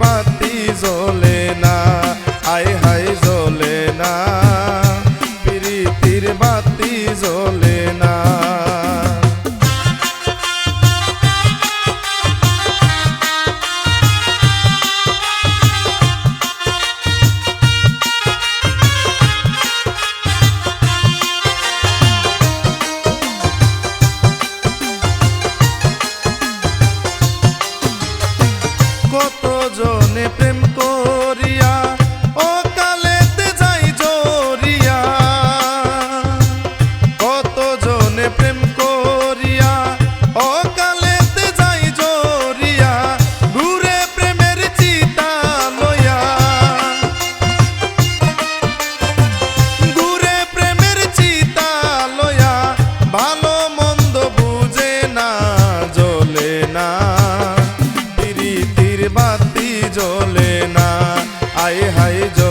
বাতি জ্বলে না। না। আয় হায় জ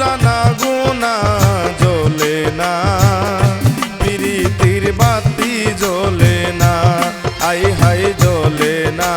পুরানা গুনা জ্বলে না। পিরিতির বাতি জ্বলে না আই হাই জ্বলে না।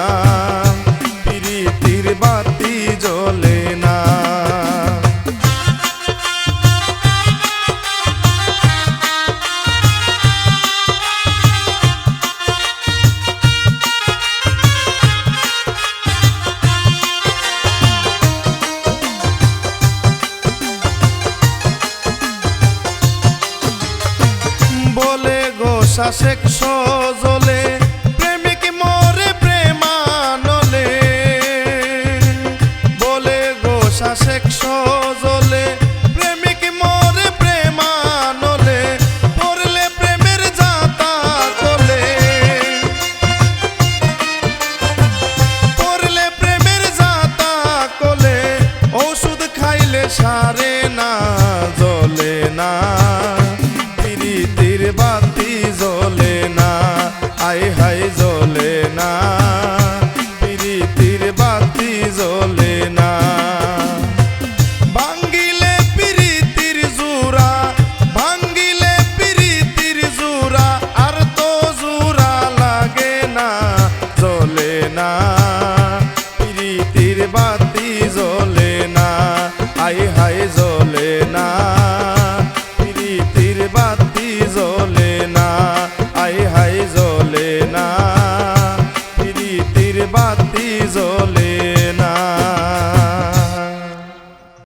শাসেক সজলে প্রেমিক মরে প্রেমানলে। বলে গো শাসেক সজলে batizou